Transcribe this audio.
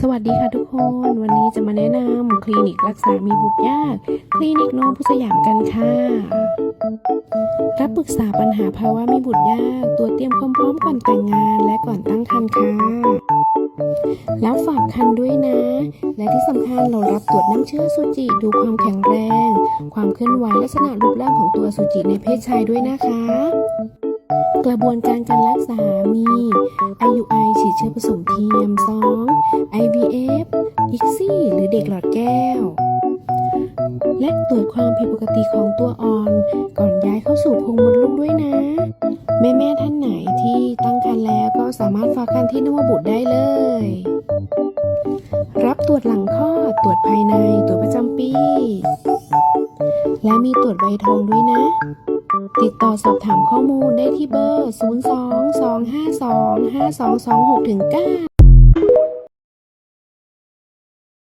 สวัสดีค่ะทุกคน วันนี้จะมาแนะนำคลินิกรักษามีบุตรยาก คลินิกน้องผู้สยามกันค่ะ รับปรึกษาปัญหาภาวะมีบุตรยาก ตัวเตรียมความพร้อมก่อนแต่งงานและก่อนตั้งครรภ์ค่ะแล้วฝากคันด้วยนะ และที่สำคัญเรารับตรวจน้ำเชื้อสุจิดูความแข็งแรง ความเคลื่อนไหวลักษณะรูปร่างของตัวสุจิในเพศชายด้วยนะคะ กระบวนการการรักษามี IUI ฉีดเชื้อผสมเทียม 2 IVF ICSI หรือเด็กหลอดแก้ว และตรวจความผิดปกติของตัวอ่อน ก่อนย้ายเข้าสู่พงมดลูกด้วยนะ แม่แม่ท่านไหนที่ตั้งครรภ์แล้วก็สามารถฝากคันที่นวบุตรได้เลย รับตรวจหลังคลอด ตรวจภายใน ตรวจประจำปี และมีตรวจใบทองด้วยนะ ติดต่อสอบถามข้อมูลได้ที่เบอร์ 0 2 2 5 2 5 2 2 6 9